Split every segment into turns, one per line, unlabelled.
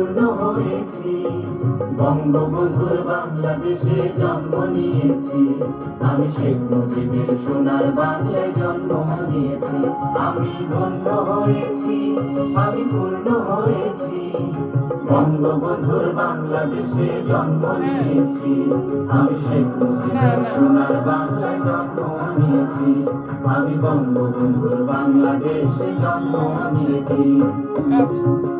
হয়েছি। বঙ্গবন্ধুর বাংলাদেশে জন্ম নিয়েছি। আমি শেখ মুজিবের সোনার বাংলায় জন্ম নিয়েছি আমি ধন্য হয়েছি, আমি পূর্ণ হয়েছি। বঙ্গবন্ধুর বাংলাদেশে জন্ম নিয়েছি। আমি শেখ মুজিবের সোনার বাংলায় জন্ম নিয়েছি আমি বঙ্গবন্ধুর বাংলাদেশে জন্ম নিয়েছি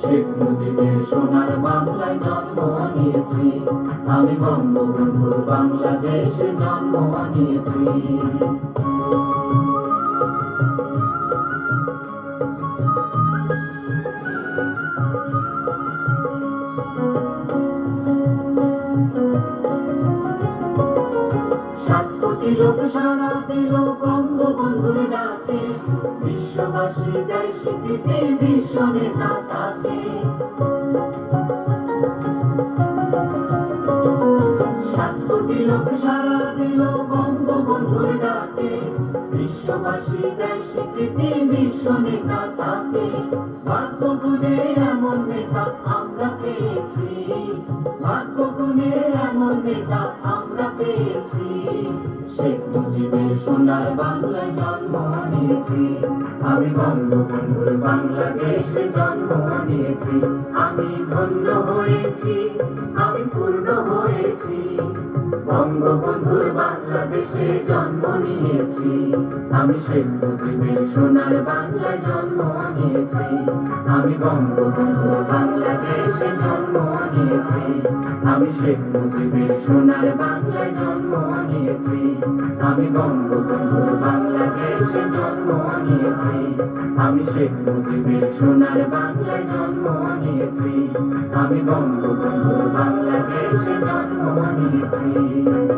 শেখ মুজিবের সোনার বাংলায় নিয়েছি। আমি বঙ্গবন্ধুর বাংলাদেশে জন্ম নিয়েছি। সাত কোটি লোক সারা দিল বঙ্গবন্ধুর ডাকে। বিশ্ববাসী দেয় স্বীকৃতি বিশ্ব নেতা তাকে সাত কোটি লোক সারা বিশ্ব নেতা তাকে ভাগ্য এমন নেতা আমরা পেয়েছি। ভাগ্য নেতা আমরা পেয়েছি। শেখ মুজিবের সোনার বাংলায় জন্ম নিয়েছি। আমি বঙ্গবন্ধুর বাংলাদেশে জন্ম নিয়েছি। আমি ধন্য হয়েছি, আমি পূর্ণ হয়েছি। বঙ্গবন্ধুর বাংলাদেশে জন্ম নিয়েছি। আমি শেখ মুজিবের সোনার বাংলা জন্ম নিয়েছি। আমি বঙ্গবন্ধুর বাংলাদেশে জন্ম নিয়েছি। আমি শেখ মুজিবের সোনার বাংলা জন্ম নিয়েছি। আমি বঙ্গবন্ধুর বাংলাদেশে জন্ম নিয়েছি। আমি শেখ মুজিবের সোনার বাংলায় জন্ম নিয়েছি। আমি বঙ্গবন্ধুর বাংলাদেশে জন্ম নিয়েছি।